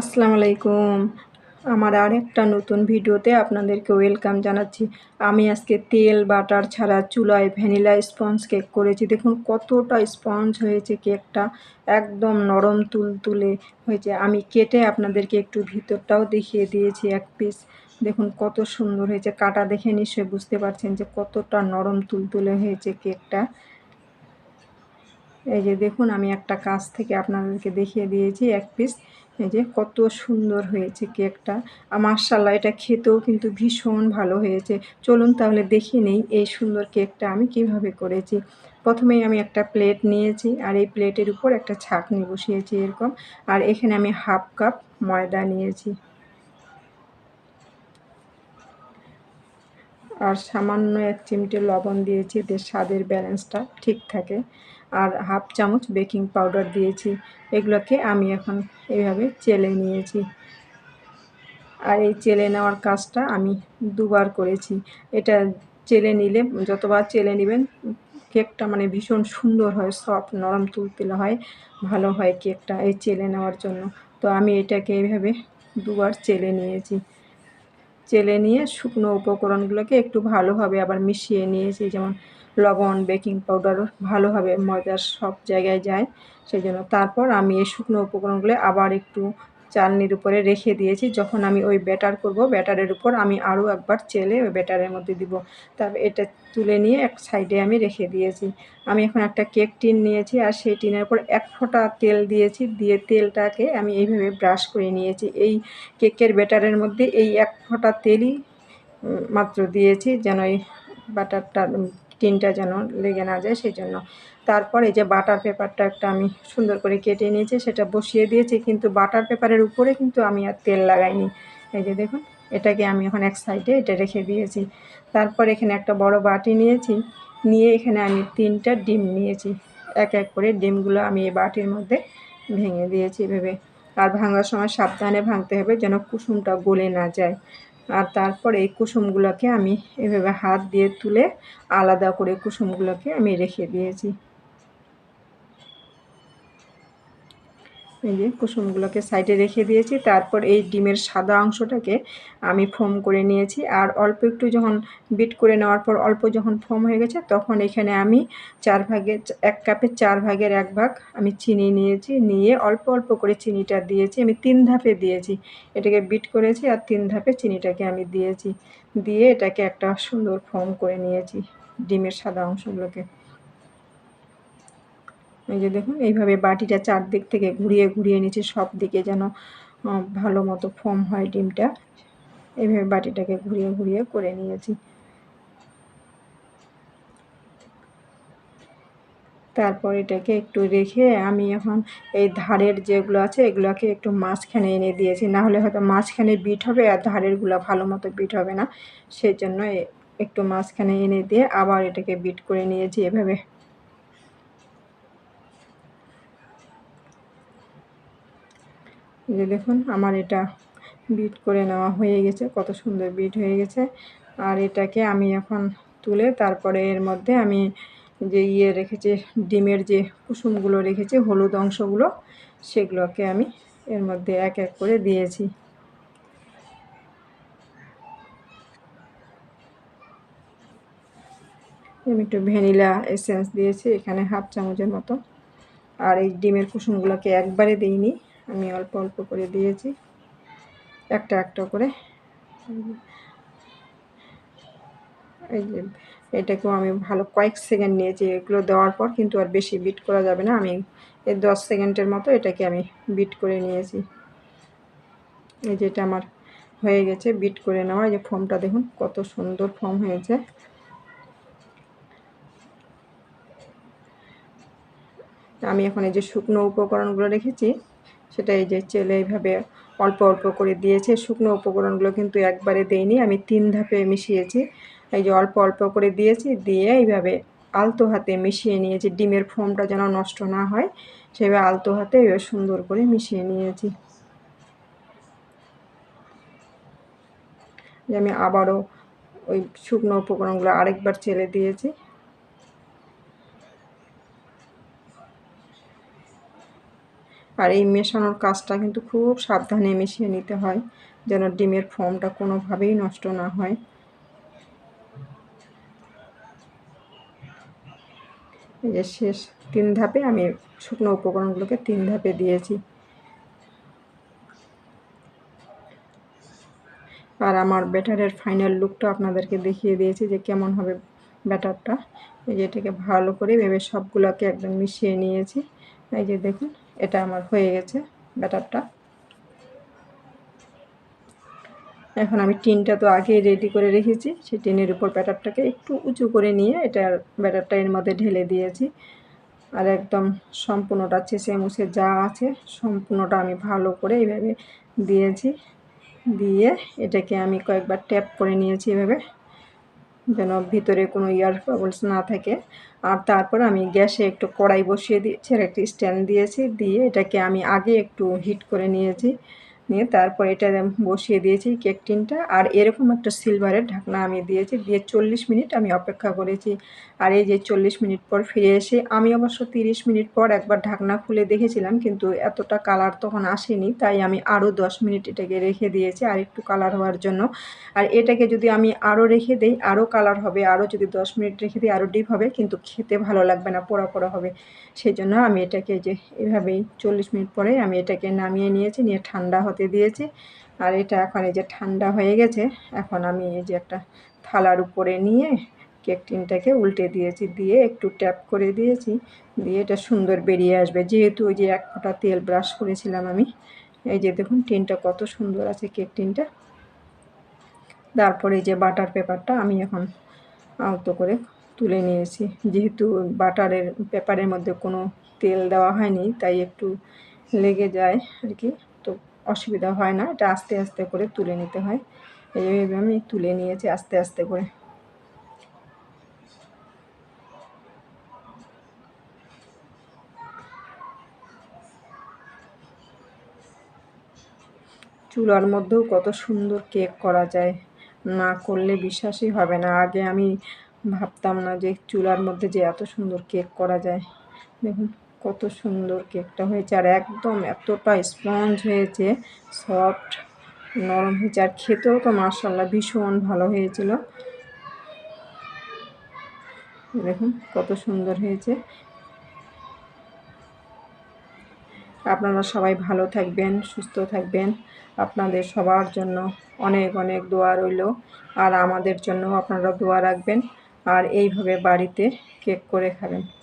আসসালামু আলাইকুম। আমার আর একটা নতুন ভিডিওতে আপনাদেরকে ওয়েলকাম জানাচ্ছি। আমি আজকে তেল, বাটার ছাড়া চুলায় ভ্যানিলা স্পঞ্জ কেক করেছি। দেখুন কতটা স্পঞ্জ হয়েছে কেকটা। একদম নরম তুলতুলে হয়েছে। আমি কেটে আপনাদেরকে একটু ভিতরটাও দেখিয়ে দিয়েছি এক পিস। দেখুন কত সুন্দর হয়েছে। কাটা দেখে নিশ্চয়ই বুঝতে পারছেন যে কতটা নরম তুলতুলে হয়েছে কেকটা। এই যে দেখুন, আমি একটা কাছ থেকে আপনাদেরকে দেখিয়ে দিয়েছি এক পিস। এই যে কত সুন্দর হয়েছে কেকটা। মার্শাল্লাহ এটা খেতেও কিন্তু ভীষণ ভালো হয়েছে। চলুন তাহলে দেখে নেই এই সুন্দর কেকটা আমি কীভাবে করেছি। প্রথমেই আমি একটা প্লেট নিয়েছি, আর এই প্লেটের উপর একটা ছাকনি বসিয়েছি এরকম। আর এখানে আমি হাফ কাপ ময়দা নিয়েছি। আর সামান্য এক চিমটে লবণ দিয়েছি, এতে স্বাদের ব্যালেন্সটা ঠিক থাকে। আর হাফ চামচ বেকিং পাউডার দিয়েছি। এগুলোকে আমি এখন এইভাবে চেলে নিয়েছি। আর এই চেলে নেওয়ার কাজটা আমি দুবার করেছি। এটা চেলে নিলে যতবার চেলে নেবেন, কেকটা মানে ভীষণ সুন্দর হয়, সফট, নরম তুলতুলে হয়, ভালো হয় কেকটা এই চেলে নেওয়ার জন্য। তো আমি এটাকে এইভাবে দুবার চেলে নিয়েছি। চেলে নিয়ে শুকনো উপকরণগুলোকে একটু ভালোভাবে আবার মিশিয়ে নিয়েছি, যেমন লবণ, বেকিং পাউডার ভালোভাবে ময়দার সব জায়গায় যায় সেই জন্য তারপর আমি এই শুকনো উপকরণগুলো আবার একটু চালনির উপরে রেখে দিয়েছি। যখন আমি ওই ব্যাটার করব, ব্যাটারের উপর আমি আরও একবার চেলে ওই ব্যাটারের মধ্যে দিব। তারপর এটা তুলে নিয়ে এক সাইডে আমি রেখে দিয়েছি। আমি এখন একটা কেক টিন নিয়েছি আর সেই টিনের উপর এক ফোঁটা তেল দিয়েছি, দিয়ে তেলটাকে আমি এইভাবে ব্রাশ করে নিয়েছি। এই কেকের ব্যাটারের মধ্যে এই এক ফোঁটা তেলই মাত্র দিয়েছি যেন এই বাটারটা টিনটা যেন লেগে না যায় সেই জন্য তারপর এই যে বাটার পেপারটা একটা আমি সুন্দর করে কেটে নিয়েছি, সেটা বসিয়ে দিয়েছি, কিন্তু বাটার পেপারের উপরে কিন্তু আমি আর তেল লাগাইনি। এই যে দেখুন, এটাকে আমি এখন এক সাইডে এটা রেখে দিয়েছি। তারপর এখানে একটা বড় বাটি নিয়েছি, নিয়ে এখানে আমি তিনটা ডিম নিয়েছি। এক এক করে ডিমগুলো আমি এই বাটির মধ্যে ভেঙে দিয়েছি ভেবে আর ভাঙার সময় সাবধানে ভাঙতে হবে যেন কুসুমটা গলে না যায়। আর তারপর এই কুসুমগুলোকে আমি এভাবে হাত দিয়ে তুলে আলাদা করে কুসুমগুলোকে আমি রেখে দিয়েছি। এই যে কুসুমগুলোকে সাইডে রেখে দিয়েছি। তারপর এই ডিমের সাদা অংশটাকে আমি ফোম করে নিয়েছি। আর অল্প একটু যখন বিট করে নেওয়ার পর অল্প যখন ফোম হয়ে গেছে, তখন এখানে আমি চার ভাগের এক কাপের চার ভাগের এক ভাগ আমি চিনি নিয়েছি। নিয়ে অল্প অল্প করে চিনিটা দিয়েছি। আমি তিন ধাপে দিয়েছি। এটাকে বিট করেছি আর তিন ধাপে চিনিটাকে আমি দিয়েছি। দিয়ে এটাকে একটা সুন্দর ফোম করে নিয়েছি ডিমের সাদা অংশগুলোকে। এই যে দেখুন, এইভাবে বাটিটা চারদিক থেকে ঘুরিয়ে ঘুরিয়ে নিচে সব দিকে যেন ভালো মতো ফর্ম হয় ডিমটা। এইভাবে বাটিটাকে ঘুরিয়ে ঘুরিয়ে করে নিয়েছি। তারপর এটাকে একটু রেখে আমি এখন এই ধারের যেগুলো আছে, এগুলোকে একটু মাঝখানে এনে দিয়েছি। না হলে হয়তো মাঝখানে বিট হবে আর ধারেরগুলো ভালো মতো বিট হবে না। সেই জন্য একটু মাঝখানে এনে দিয়ে আবার এটাকে বিট করে নিয়েছি এভাবে। যে দেখুন, আমার এটা বিট করে নেওয়া হয়ে গেছে। কত সুন্দর বিট হয়ে গেছে। আর এটাকে আমি এখন তুলে তারপরে এর মধ্যে আমি যে ইয়ে রেখেছি, ডিমের যে কুসুমগুলো রেখেছি, হলুদ অংশগুলো, সেগুলোকে আমি এর মধ্যে এক এক করে দিয়েছি। আমি একটু ভ্যানিলা এসেন্স দিয়েছি, এখানে হাফ চামচের মতো। আর এই ডিমের কুসুমগুলোকে একবারে দিইনি। আমি অল্প অল্প করে দিয়েছি। একটা একটা করে। এই যে এটাকেও আমি ভালো কয়েক সেকেন্ড নিয়েছি, এগুলো দেওয়ার পর কিন্তু আর বেশি বিট করা যাবে না। আমি এই দশ সেকেন্ডের মতো এটাকে আমি বিট করে নিয়েছি। এই যেটা আমার হয়ে গেছে বিট করে নেওয়া। এই যে ফর্মটা দেখুন, কত সুন্দর ফর্ম হয়েছে। আমি এখন এই যে শুকনো উপকরণগুলো রেখেছি। সেটা এই যে চেলে এইভাবে অল্প অল্প করে দিয়েছে, শুকনো উপকরণগুলো কিন্তু একবারে দেইনি, আমি তিন ধাপে মিশিয়েছি। এই যে অল্প অল্প করে দিয়েছি, দিয়ে এইভাবে আলতো হাতে মিশিয়ে নিয়েছি, ডিমের ফোমটা যেন নষ্ট না হয়, সেভাবে আলতো হাতে এবার সুন্দর করে মিশিয়ে নিয়েছি। আমি আবারও ওই শুকনো উপকরণগুলো আরেকবার চেলে দিয়েছি। আর এই মেশানোর কাজটা কিন্তু খুব সাবধানে মিশিয়ে নিতে হয়, যেন ডিমের ফর্মটা কোনোভাবেই নষ্ট না হয়। এই যে শেষ তিন ধাপে আমি শুকনো উপকরণগুলোকে তিন ধাপে দিয়েছি। আর আমার ব্যাটারের ফাইনাল লুকটা আপনাদেরকে দেখিয়ে দিয়েছি যে কেমন হবে ব্যাটারটা। এই যে এটাকে ভালো করে ভেবে সবগুলোকে একদম মিশিয়ে নিয়েছি। এই যে দেখুন এটা আমার হয়ে গেছে ব্যাটারটা। এখন আমি টিনটা তো আগে রেডি করে রেখেছি, সেই টিনের উপর ব্যাটারটাকে একটু উঁচু করে নিয়ে এটার ব্যাটারটা এর মধ্যে ঢেলে দিয়েছি। আর একদম সম্পূর্ণটা চেঁচে মুছে যা আছে সম্পূর্ণটা আমি ভালো করে এইভাবে দিয়েছি, দিয়ে এটাকে আমি কয়েকবার ট্যাপ করে নিয়েছি এভাবে। যেন ভিতরে কোনো ইয়ার বাবলস না থাকে। আর তারপর আমি গ্যাসে একটু কড়াই বসিয়ে দিয়েছি আর একটি স্ট্যান্ড দিয়েছি, দিয়ে এটাকে আমি আগে একটু হিট করে নিয়েছি। নিয়ে তারপর এটা বসিয়ে দিয়েছি কেক টিনটা। আর এরকম একটা সিলভারের ঢাকনা আমি দিয়েছি, দিয়ে চল্লিশ মিনিট আমি অপেক্ষা করেছি। আর এই যে চল্লিশ মিনিট পর ফিরে এসে, আমি অবশ্য তিরিশ মিনিট পর একবার ঢাকনা খুলে দেখেছিলাম, কিন্তু এতটা কালার তখন আসেনি, তাই আমি আরও দশ মিনিট এটাকে রেখে দিয়েছি, আর একটু কালার হওয়ার জন্য। আর এটাকে যদি আমি আরও রেখে দিই আরও কালার হবে আরও যদি দশ মিনিট রেখে দিই আরও ডিপ হবে, কিন্তু খেতে ভালো লাগবে না, পোড়া পোড়া হবে। সেই জন্য আমি এটাকে যে এভাবেই চল্লিশ মিনিট পরে আমি এটাকে নামিয়ে নিয়েছি, নিয়ে ঠান্ডা হতে দিয়েছি। আর এটা এখন এই যে ঠান্ডা হয়ে গেছে, এখন আমি এই যে একটা থালার উপরে নিয়ে কেক টিনটাকে উল্টে দিয়েছি, দিয়ে একটু ট্যাপ করে দিয়েছি, দিয়ে এটা সুন্দর বেরিয়ে আসবে। যেহেতু ওই যে এক ফোঁটা তেল ব্রাশ করেছিলাম আমি, এই যে দেখুন টিনটা কত সুন্দর আছে কেক টিনটা। তারপরে এই যে বাটার পেপারটা আমি এখন আওতো করে তুলে নিয়েছি। যেহেতু বাটারের পেপারের মধ্যে কোনো তেল দেওয়া হয়নি, তাই একটু লেগে যায় আর কি, তো অসুবিধা হয় না। এটা আস্তে আস্তে করে তুলে নিতে হয়। এইভাবে আমি তুলে নিয়েছি আস্তে আস্তে করে। চুলার মধ্যেও কত সুন্দর কেক করা যায়। না করলে বিশ্বাসই হবে না। আগে আমি ভাবতাম না যে চুলার মধ্যে যে এত সুন্দর কেক করা যায়। দেখুন কত সুন্দর কেকটা হয়েছে। আর একদম এতটা স্পঞ্জ হয়েছে, সফট, নরম হয়েছে। আর খেতেও তো মার্শাল্লাহ ভীষণ ভালো হয়েছিল। দেখুন কত সুন্দর হয়েছে। আপনারা সবাই ভালো থাকবেন, সুস্থ থাকবেন। আপনাদের সবার জন্য অনেক অনেক দোয়া রইল। আর আমাদের জন্য আপনারা দোয়া রাখবেন। আর এইভাবে বাড়িতে কেক করে খাবেন।